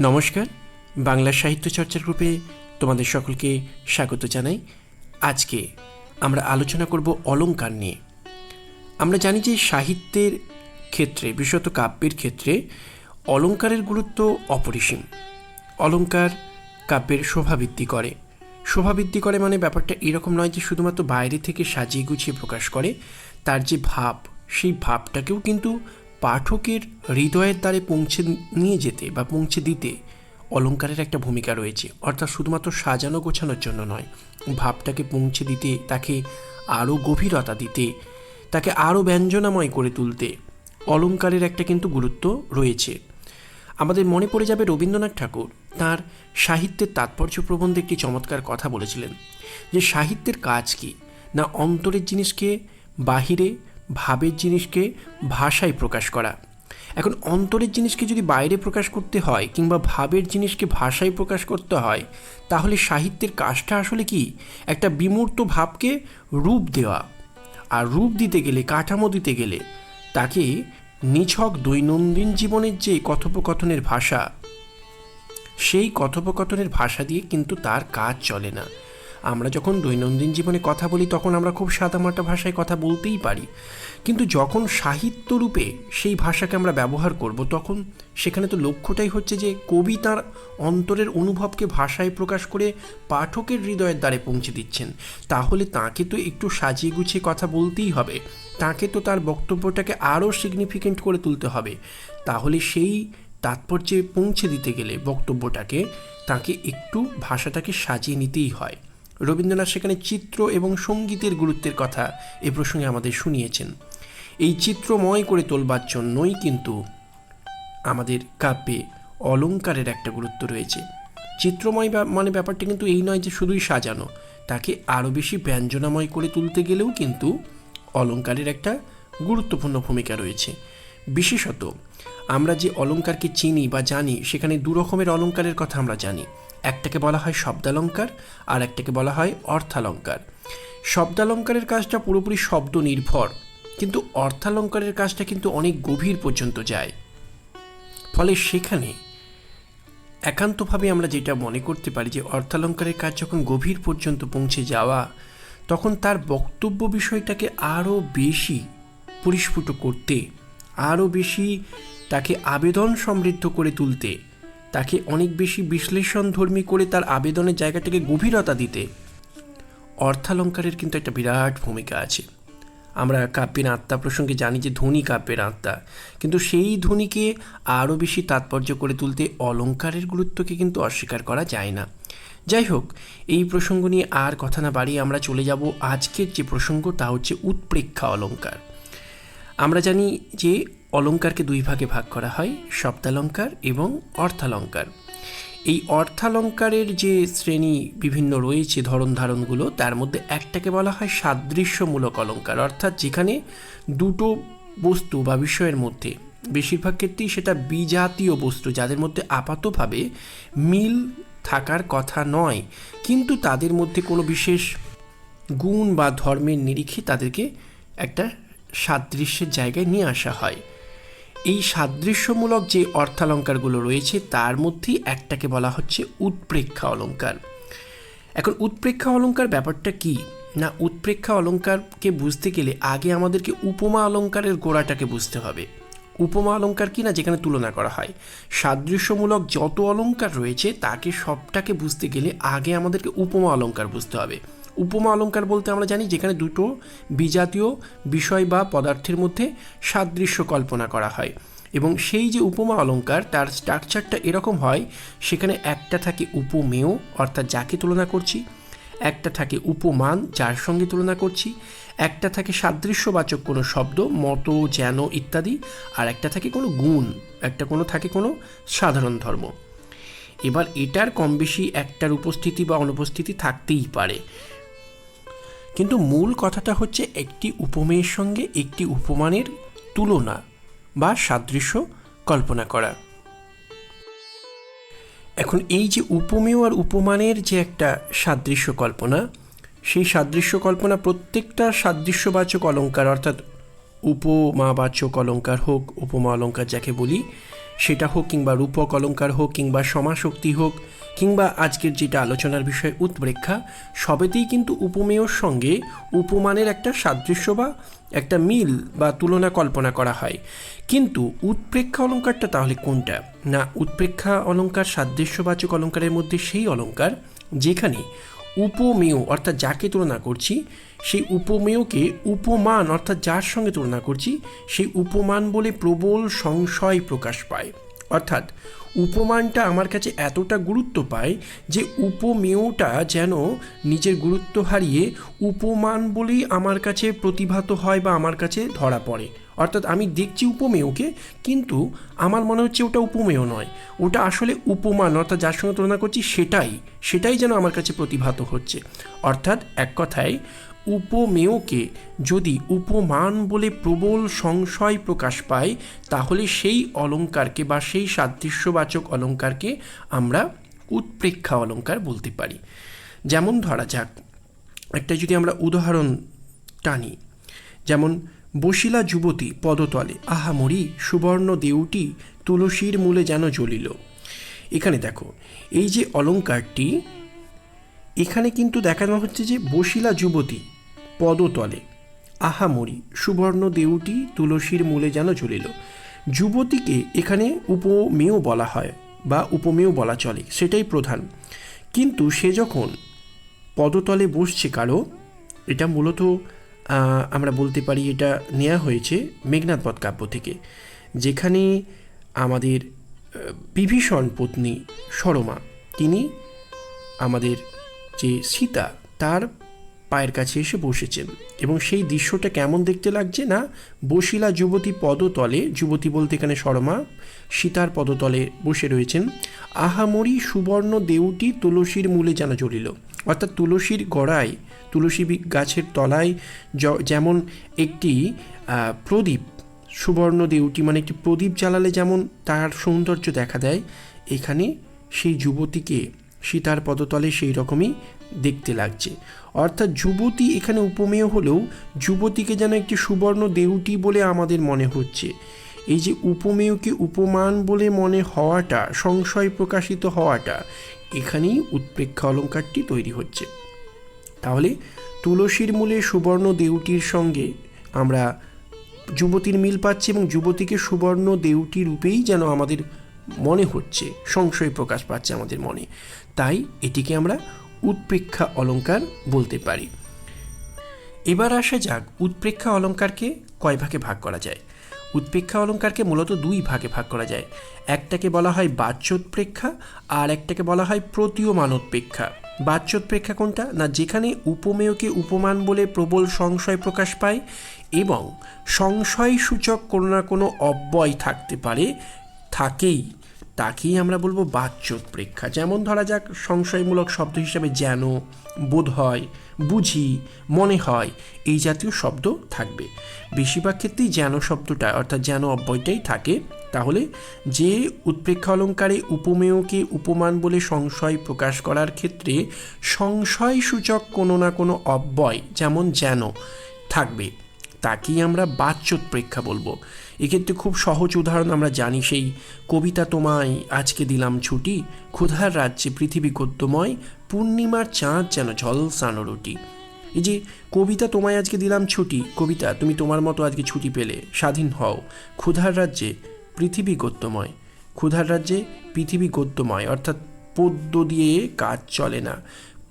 নমস্কার, বাংলা সাহিত্য চর্চার গ্রুপে তোমাদের সকলকে স্বাগত জানাই। আজকে আমরা আলোচনা করব অলংকার নিয়ে। আমরা জানি যে সাহিত্যের ক্ষেত্রে, বিশেষত কাব্যের ক্ষেত্রে অলংকারের গুরুত্ব অপরিসীম। অলংকার কাব্যের শোভাবৃদ্ধি করে। শোভাবৃদ্ধি করে মানে ব্যাপারটা এরকম নয় যে শুধুমাত্র বাইরে থেকে সাজিয়ে গুছিয়ে প্রকাশ করে। তার যে ভাব, সেই ভাবটাকেও কিন্তু পাঠকের হৃদয়ের দ্বারে পৌঁছে নিয়ে যেতে বা পৌঁছে দিতে অলংকারের একটা ভূমিকা রয়েছে। অর্থাৎ শুধুমাত্র সাজানো গোছানোর জন্য নয়, ভাবটাকে পৌঁছে দিতে, তাকে আরও গভীরতা দিতে, তাকে আরও ব্যঞ্জনাময় করে তুলতে অলংকারের একটা কিন্তু গুরুত্ব রয়েছে। আমাদের মনে পড়ে যাবে রবীন্দ্রনাথ ঠাকুর তার সাহিত্যের তাৎপর্য প্রবন্ধে একটি চমৎকার কথা বলেছিলেন যে সাহিত্যের কাজ কি? না অন্তরের জিনিসকে বাহিরে ভাবের জিনিসকে ভাষায় প্রকাশ করা। এখন অন্তরের জিনিসকে যদি বাইরে প্রকাশ করতে হয় কিংবা ভাবের জিনিসকে ভাষায় প্রকাশ করতে হয়, তাহলে সাহিত্যের কাজটা আসলে কি? একটা বিমূর্ত ভাবকে রূপ দেওয়া। আর রূপ দিতে গেলে, কাঠামো দিতে গেলে তাকে নিছক দৈনন্দিন জীবনের যে কথোপকথনের ভাষা, সেই কথোপকথনের ভাষা দিয়ে কিন্তু তার কাজ চলে না। আমরা যখন দৈনন্দিন জীবনে কথা বলি, তখন আমরা খুব সাদামাটা ভাষায় কথা বলতেই পারি। কিন্তু যখন সাহিত্য রূপে সেই ভাষাকে আমরা ব্যবহার করব, তখন সেখানে তো লক্ষ্যটাই হচ্ছে যে কবি তার অন্তরের অনুভবকে ভাষায় প্রকাশ করে পাঠকের হৃদয়ের দ্বারে পৌঁছে দিচ্ছেন। তাহলে তাকে তো একটু সাজিয়ে গুছিয়ে কথা বলতেই হবে। তাকে তো তার বক্তব্যটাকে আরও সিগনিফিকেন্ট করে তুলতে হবে। তাহলে সেই তাৎপর্যে পৌঁছে দিতে গেলে বক্তব্যটাকে, তাকে একটু ভাষাটাকে সাজিয়ে নিতেই হয়। রবীন্দ্রনাথ সেখানে চিত্র এবং সঙ্গীতের গুরুত্বের কথা এ প্রসঙ্গে আমাদের শুনিয়েছেন। এই চিত্রময় করে তোলবার জন্যই কিন্তু আমাদের কাব্যে অলংকারের একটা গুরুত্ব রয়েছে। চিত্রময় মানে ব্যাপারটা কিন্তু এই নয় যে শুধুই সাজানো, তাকে আরও বেশি ব্যঞ্জনাময় করে তুলতে গেলেও কিন্তু অলংকারের একটা গুরুত্বপূর্ণ ভূমিকা রয়েছে। বিশেষত আমরা যে অলঙ্কারকে চিনি বা জানি, সেখানে দু রকমের অলংকারের কথা আমরা জানি। একটাকে বলা হয় শব্দালঙ্কার আর একটাকে বলা হয় অর্থালঙ্কার। শব্দালঙ্কারের কাজটা পুরোপুরি শব্দ নির্ভর কিন্তু অর্থালঙ্কারের কাজটা কিন্তু অনেক গভীর পর্যন্ত যায়। ফলে সেখানে একান্তভাবে আমরা যেটা মনে করতে পারি যে অর্থালঙ্কারের কাজ যখন গভীর পর্যন্ত পৌঁছে যাওয়া, তখন তার বক্তব্য বিষয়টাকে আরও বেশি পরিস্ফুট করতে, আরও বেশি তাকে আবেদন সমৃদ্ধ করে তুলতে তাকে অনেক বেশি বিশ্লেষণধর্মী করে তার আবেদনের জায়গাটাকে গভীরতা দিতে। অর্থালঙ্কারের কিন্তু একটা বিরাট ভূমিকা আছে। আমরা কাব্যের আত্মা প্রসঙ্গে জানি যে ধ্বনি কাব্যের আত্মা। কিন্তু সেই ধ্বনিকে আরও বেশি তাৎপর্য করে তুলতে অলঙ্কারের গুরুত্বকে কিন্তু অস্বীকার করা যায় না। যাই হোক, এই প্রসঙ্গ নিয়ে আর কথা না বাড়িয়ে আমরা চলে যাব আজকের যে প্রসঙ্গ, তা হচ্ছে উৎপ্রেক্ষা অলঙ্কার। আমরা জানি যে অলঙ্কারকে দুই ভাগে ভাগ করা হয় শব্দালঙ্কার এবং অর্থালঙ্কার। এই অর্থালঙ্কারের যে শ্রেণি বিভিন্ন রয়েছে ধরন ধারণগুলো, তার মধ্যে একটাকে বলা হয় সাদৃশ্যমূলক অলঙ্কার। অর্থাৎ যেখানে দুটো বস্তু বা বিষয়ের মধ্যে, বেশিরভাগ ক্ষেত্রেই সেটা বিজাতীয় বস্তু, যাদের মধ্যে আপাতভাবে মিল থাকার কথা নয়। কিন্তু তাদের মধ্যে কোনো বিশেষ গুণ বা ধর্মের নিরিখে তাদেরকে একটা সাদৃশ্যের জায়গায় নিয়ে আসা হয়। এই সাদৃশ্যমূলক যে অর্থালঙ্কারগুলো রয়েছে, তার মধ্যেই একটাকে বলা হচ্ছে উৎপ্রেক্ষা অলঙ্কার। এখন উৎপ্রেক্ষা অলঙ্কার ব্যাপারটা কি? না, উৎপ্রেক্ষা অলঙ্কারকে বুঝতে গেলে আগে আমাদেরকে উপমা অলঙ্কারের গোড়াটাকে বুঝতে হবে। উপমা অলঙ্কার কি না, যেখানে তুলনা করা হয়? সাদৃশ্যমূলক যত অলঙ্কার রয়েছে, তাকে সবটাকে বুঝতে গেলে আগে আমাদেরকে উপমা অলঙ্কার বুঝতে হবে। উপমা অলঙ্কার বলতে আমরা জানি, যেখানে দুটো বিজাতীয় বিষয় বা পদার্থের মধ্যে সাদৃশ্য কল্পনা করা হয়। এবং সেই যে উপমা অলঙ্কার তার স্ট্রাকচারটা এরকম হয়, সেখানে একটা থাকে উপমেয়, অর্থাৎ যাকে তুলনা করছি, একটা থাকে উপমান, যার সঙ্গে তুলনা করছি, একটা থাকে সাদৃশ্যবাচক কোনো শব্দ, মতো, যেন ইত্যাদি, আর একটা থাকে কোনো গুণ, একটা কোনো থাকে কোনো সাধারণ ধর্ম। এবার এটার কম বেশি একটার উপস্থিতি বা অনুপস্থিতি থাকতেই পারে। কিন্তু মূল কথাটা হচ্ছে একটি উপমেয়ের সঙ্গে একটি উপমানের তুলনা বা সাদৃশ্য কল্পনা করা। এখন এই যে উপমেয় আর উপমানের যে একটা সাদৃশ্য কল্পনা, সেই সাদৃশ্য কল্পনা প্রত্যেকটা সাদৃশ্যবাচক অলঙ্কার, অর্থাৎ উপমাবাচক অলঙ্কার হোক, উপমা অলঙ্কার যাকে বলি সেটা হোক কিংবা রূপক অলঙ্কার হোক কিংবা সমাশক্তি হোক কিংবা আজকের যেটা আলোচনার বিষয় উৎপ্রেক্ষা, সবেতেই কিন্তু উপমেয়র সঙ্গে উপমানের একটা সাদৃশ্য বা একটা মিল বা তুলনা কল্পনা করা হয়। কিন্তু উৎপ্রেক্ষা অলঙ্কারটা তাহলে কোনটা? না, উৎপ্রেক্ষা অলঙ্কার, সাদৃশ্যবাচক অলঙ্কারের মধ্যে সেই অলঙ্কার যেখানে উপমেয়, অর্থাৎ যাকে তুলনা করছি, সেই উপমেয়কে উপমান, অর্থাৎ যার সঙ্গে তুলনা করছি, সেই উপমান বলে প্রবল সংশয় প্রকাশ পায়। অর্থাৎ উপমানটা আমার কাছে এতটা গুরুত্ব পায় যে উপমেয়টা যেন নিজের গুরুত্ব হারিয়ে উপমান বলেই আমার কাছে প্রতিভাত হয় বা আমার কাছে ধরা পড়ে। অর্থাৎ আমি দেখছি উপমেয়কে, কিন্তু আমার মনে হচ্ছে ওটা উপমেয় নয়। ওটা আসলে উপমান, অর্থাৎ যার সঙ্গে তুলনা করছি সেটাই সেটাই যেন আমার কাছে প্রতিভাত হচ্ছে। অর্থাৎ এক কথায় উপমেয়কে যদি উপমান বলে প্রবল সংশয় প্রকাশ পায়, তাহলে সেই অলঙ্কারকে বা সেই সাদৃশ্যবাচক অলঙ্কারকে আমরা উৎপ্রেক্ষা অলঙ্কার বলতে পারি। যেমন ধরা যাক, একটা যদি আমরা উদাহরণ টানি, যেমন বসিলা যুবতী পদতলে আহামরি সুবর্ণ দেউটি তুলসীর মূলে যেন জ্বলিল। এখানে দেখো, এই যে অলঙ্কারটি এখানে কিন্তু দেখানো হচ্ছে যে বসিলা যুবতী পদতলে। আহামরি সুবর্ণ দেউটি তুলসীর মূলে যেন জ্বলিল যুবতীকে এখানে উপমেয় বলা হয় বা উপমেয় বলা চলে, সেটাই প্রধান। কিন্তু সে যখন পদতলে বসছে কারও এটা মূলত আমরা বলতে পারি এটা নেওয়া হয়েছে মেঘনাথ বধ কাব্য থেকে, যেখানে আমাদের বিভীষণ পত্নী সরমা, তিনি আমাদের যে সীতা তার পায়ের কাছে এসে বসেছেন এবং সেই দৃশ্যটা কেমন দেখতে লাগছে না? বসিলা যুবতী পদতলে, যুবতী বলতে এখানে শর্মা, সীতার পদতলে বসে রয়েছেন। আহামরি সুবর্ণ দেউটি তুলসীর মূলে যেন জ্বলিল। অর্থাৎ তুলসীর গড়ায়, তুলসী গাছের তলায় যেমন একটি প্রদীপ, সুবর্ণ দেউটি মানে একটি প্রদীপ জ্বালালে যেমন তার সৌন্দর্য দেখা দেয়, এখানে সেই যুবতীকে সীতার পদতলে সেই রকমই দেখতে লাগছে। অর্থাৎ যুবতী এখানে উপমেয় হলেও যুবতীকে যেন একটি সুবর্ণ দেউটি বলে আমাদের মনে হচ্ছে। এই যে উপমেয়কে উপমান বলে মনে হওয়াটা, সংশয় প্রকাশিত হওয়াটা, এখানেই উৎপ্রেক্ষা অলঙ্কারটি তৈরি হচ্ছে। তাহলে তুলসীর মূলে সুবর্ণ দেউটির সঙ্গে আমরা যুবতীর মিল পাচ্ছি এবং যুবতীকে সুবর্ণ দেউটি রূপেই যেন আমাদের মনে হচ্ছে, সংশয় প্রকাশ পাচ্ছে আমাদের মনে। তাই এটিকে আমরা উৎপ্রেক্ষা অলঙ্কার বলতে পারি। এবার আসা যাক, উৎপ্রেক্ষা অলঙ্কারকে কয় ভাগে ভাগ করা যায়? উৎপ্রেক্ষা অলঙ্কারকে মূলত দুই ভাগে ভাগ করা যায়। একটাকে বলা হয় বাচ্যোৎপ্রেক্ষা, আর একটাকে বলা হয় প্রতীয়মানোৎপ্রেক্ষা। বাচ্যোৎপ্রেক্ষা কোনটা? না, যেখানে উপমেয়কে উপমান বলে প্রবল সংশয় প্রকাশ পায় এবং সংশয় সূচক কোনো না কোনো অব্যয় থাকতে পারে, থাকেই তাকেই আমরা বলব বাচ্যোৎপ্রেক্ষা যেমন ধরা যাক, সংশয়মূলক শব্দ হিসাবে যেন, বোধ হয়, বুঝি, মনে হয়, এই জাতীয় শব্দ থাকবে। বেশিরভাগ ক্ষেত্রেই যেন শব্দটা, অর্থাৎ যেন অব্যয়টাই থাকে, তাহলে যে উৎপ্রেক্ষা অলঙ্কারে উপমেয়কে উপমান বলে সংশয় প্রকাশ করার ক্ষেত্রে সংশয় সূচক কোনো না কোনো অব্যয়, যেমন যেন, থাকবে। তাকেই আমরা বাচ্যোৎপ্রেক্ষা বলব। এক্ষেত্রে খুব সহজ উদাহরণ আমরা জানি, সেই কবিতা তোমায় আজকে দিলাম ছুটি, ক্ষুধার রাজ্যে পৃথিবী গদ্যময়, পূর্ণিমার চাঁদ যেন ঝলসানো রুটি। এই যে, কবিতা তোমায় আজকে দিলাম ছুটি, কবিতা, তুমি তোমার মতো আজকে ছুটি পেলে, স্বাধীন হও। ক্ষুধার রাজ্যে পৃথিবী গদ্যময়, ক্ষুধার রাজ্যে পৃথিবী গদ্যময়, অর্থাৎ পদ্য দিয়ে কাজ চলে না।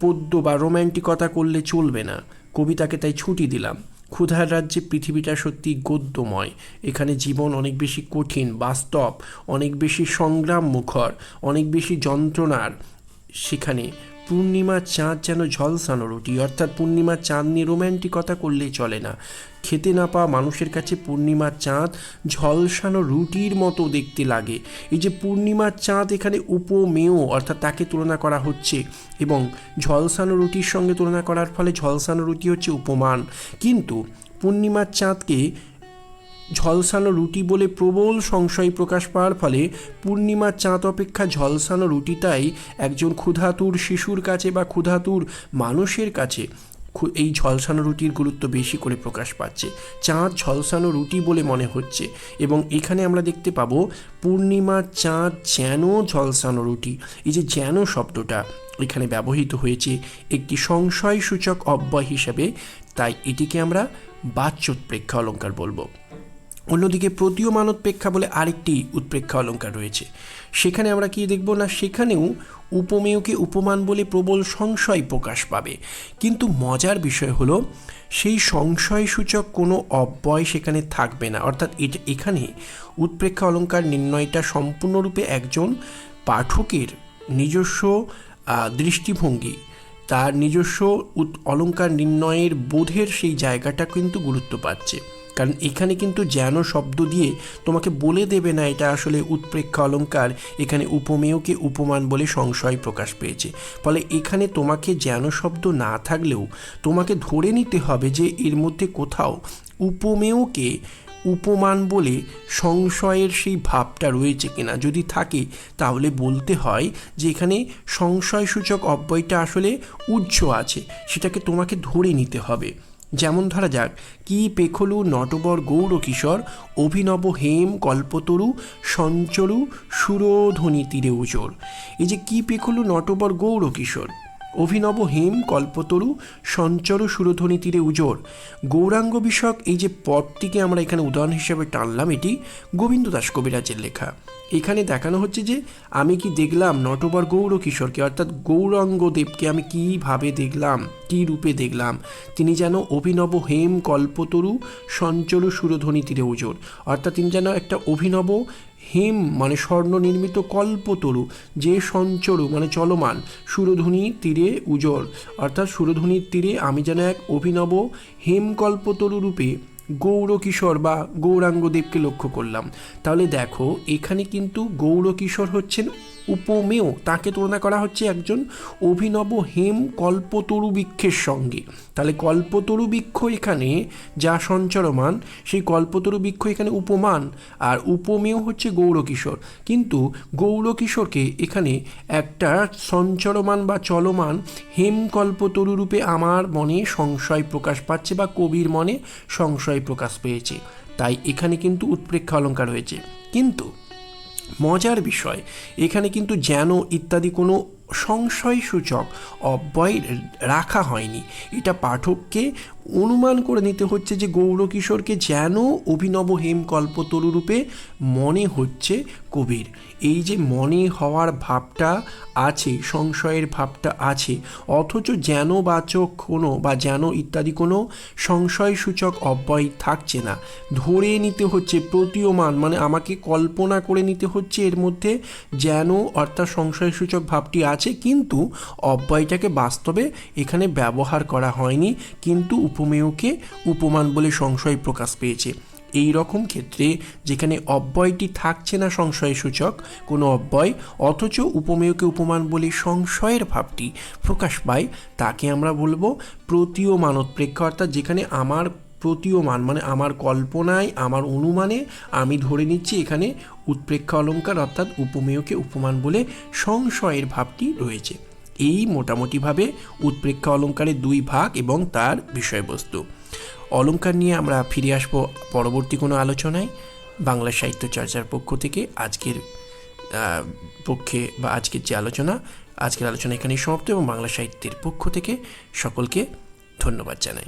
পদ্য বা রোম্যান্টিকতা করলে চলবে না। কবিতাকে তাই ছুটি দিলাম। ক্ষুধার রাজ্যে পৃথিবীটা সত্যি গদ্যময়। এখানে জীবন অনেক বেশি কঠিন, বাস্তব, অনেক বেশি সংগ্রাম মুখর অনেক বেশি যন্ত্রণার। সেখানে পূর্ণিমার চাঁদ যেন ঝলসানো রুটি, অর্থাৎ পূর্ণিমার চাঁদ নিয়ে রোম্যান্টিকতা করলেই চলে না। খেতে না পাওয়া মানুষের কাছে পূর্ণিমার চাঁদ ঝলসানো রুটির মতো দেখতে লাগে। এই যে পূর্ণিমার চাঁদ এখানে উপমেয়, অর্থাৎ তাকে তুলনা করা হচ্ছে, এবং ঝলসানো রুটির সঙ্গে তুলনা করার ফলে ঝলসানো রুটি হচ্ছে উপমান। কিন্তু পূর্ণিমার চাঁদকে ঝলসানো রুটি বলে প্রবল সংশয় প্রকাশ পাওয়ার ফলে পূর্ণিমার চাঁদ অপেক্ষা ঝলসানো রুটিটাই একজন ক্ষুধাতুর শিশুর কাছে বা ক্ষুধাতুর মানুষের কাছে এই ঝলসানো রুটির গুরুত্ব বেশি করে প্রকাশ পাচ্ছে। চাঁদ ঝলসানো রুটি বলে মনে হচ্ছে এবং এখানে আমরা দেখতে পাবো পূর্ণিমার চাঁদ যেন ঝলসানো রুটি। এই যে যেন শব্দটা এখানে ব্যবহৃত হয়েছে একটি সংশয়সূচক অব্যয় হিসাবে, তাই এটিকে আমরা বাচ্যোৎপ্রেক্ষা অলঙ্কার বলব। অন্যদিকে প্রতীয়মান উৎপ্রেক্ষা বলে আরেকটি উৎপ্রেক্ষা অলঙ্কার রয়েছে। সেখানে আমরা কি দেখব না, সেখানেও উপমেয়কে উপমান বলে প্রবল সংশয় প্রকাশ পাবে। কিন্তু মজার বিষয় হলো, সেই সংশয়সূচক কোনো অব্যয় সেখানে থাকবে না। অর্থাৎ এখানে উৎপ্রেক্ষা অলঙ্কার নির্ণয়টা সম্পূর্ণরূপে একজন পাঠকের নিজস্ব দৃষ্টিভঙ্গি। তার নিজস্ব অলঙ্কার নির্ণয়ের বোধের সেই জায়গাটা কিন্তু গুরুত্ব পাচ্ছে। কারণ এখানে কিন্তু যেন শব্দ দিয়ে তোমাকে বলে দেবে না এটা আসলে উৎপ্রেক্ষা অলঙ্কার। এখানে উপমেয়কে উপমান বলে সংশয় প্রকাশ পেয়েছে। ফলে এখানে তোমাকে যেন শব্দ না থাকলেও তোমাকে ধরে নিতে হবে যে এর মধ্যে কোথাও উপমেয়কে উপমান বলে সংশয়ের সেই ভাবটা রয়েছে কিনা। যদি থাকে, তাহলে বলতে হয় যে এখানে সংশয়সূচক অব্যয়টা আসলে উজ্জ আছে। সেটাকে তোমাকে ধরে নিতে হবে। যেমন ধরা যাক, কি পেখলু, নটবর, গৌর কিশোর, অভিনব হেম, কল্পতরু, সঞ্চরু, সুরধ্বনি তীরে উজোর এই যে কি পেখলু, নটবর, গৌর কিশোর, অভিনব হেম, কল্পতরু, সঞ্চর, সুরধ্বনি তীরে উজোর গৌরাঙ্গ বিষয়ক এই যে পদটিকে আমরা এখানে উদাহরণ হিসেবে টানলাম, এটি গোবিন্দ দাস কবিরাজের লেখা। এখানে দেখানো হচ্ছে যে আমি কি দেখলাম নটবর গৌর কিশোরকে, অর্থাৎ গৌরাঙ্গ দেবকে আমি কীভাবে দেখলাম, কী রূপে দেখলাম? তিনি যেন অভিনব হেম কল্পতরু সঞ্চরু সুরধ্বনি তীরে উজোর অর্থাৎ তিনি যেন একটা অভিনব হেম মানে স্বর্ণ নির্মিত কল্পতরু, যে সঞ্চরু মানে চলমান সুরধ্বনি তীরে উজোর অর্থাৎ সুরধ্বনির তীরে আমি যেন এক অভিনব হেম কল্পতরু রূপে গৌরকিশোর বা গৌরাঙ্গদেবকে লক্ষ্য করলাম। তাহলে দেখো এখানে কিন্তু গৌরকিশোর হচ্ছেন উপমেয়। তাকে তুলনা করা হচ্ছে একজন অভিনব হেম কল্পতরু বৃক্ষের সঙ্গে। তাহলে কল্পতরু বৃক্ষ এখানে যা সঞ্চরমান, সেই কল্পতরু বৃক্ষ এখানে উপমান, আর উপমেয় হচ্ছে গৌরকিশোর। কিন্তু গৌরকিশোরকে এখানে একটা সঞ্চরমান বা চলমান হেম কল্পতরু রূপে আমার মনে সংশয় প্রকাশ পাচ্ছে বা কবির মনে সংশয় প্রকাশ পেয়েছে। তাই এখানে কিন্তু উৎপ্রেক্ষা অলঙ্কার হয়েছে। কিন্তু মজার বিষয়। এখানে কিন্তু যেন ইত্যাদি কোনো সংশয়সূচক অব্যয় রাখা হয়নি। এটা পাঠককে অনুমান করে নিতে হচ্ছে যে গৌরকিশোরকে যেন অভিনব হেম কল্পতরু রূপে মনে হচ্ছে কবির। এই যে মনে হওয়ার ভাবটা আছে, সংশয়ের ভাবটা আছে, অথচ যেন বাচক কোনো বা যেন ইত্যাদি কোনো সংশয়সূচক অব্যয় থাকছে না। ধরে নিতে হচ্ছে প্রতীয়মান মানে আমাকে কল্পনা করে নিতে হচ্ছে এর মধ্যে যেন অর্থাৎ সংশয়সূচক ভাবটি আছে, কিন্তু অব্যয়টাকে বাস্তবে এখানে ব্যবহার করা হয়নি, কিন্তু উপমেয়কে উপমান বলে সংশয় প্রকাশ পেয়েছে। এই রকম ক্ষেত্রে যেখানে অব্যয়টি থাকছে না সংশয়সূচক কোনো অব্যয়, অথচ উপমেয়কে উপমান বলে সংশয়ের ভাবটি প্রকাশ পায়, তাকে আমরা বলব প্রতীয়মান উৎপ্রেক্ষা অর্থাৎ যেখানে আমার প্রতীয়মান মানে আমার কল্পনায়, আমার অনুমানে আমি ধরে নিচ্ছি এখানে উৎপ্রেক্ষা অলঙ্কার, অর্থাৎ উপমেয়কে উপমান বলে সংশয়ের ভাবটি রয়েছে। এই মোটামুটিভাবে উৎপ্রেক্ষা অলঙ্কারের দুই ভাগ এবং তার বিষয়বস্তু। অলঙ্কার নিয়ে আমরা ফিরে আসব পরবর্তী কোনো আলোচনায়। বাংলা সাহিত্য চর্চার পক্ষ থেকে আজকের পক্ষে বা আজকের যে আলোচনা, আজকের আলোচনা এখানেই সমাপ্ত এবং বাংলা সাহিত্যের পক্ষ থেকে সকলকে ধন্যবাদ জানাই।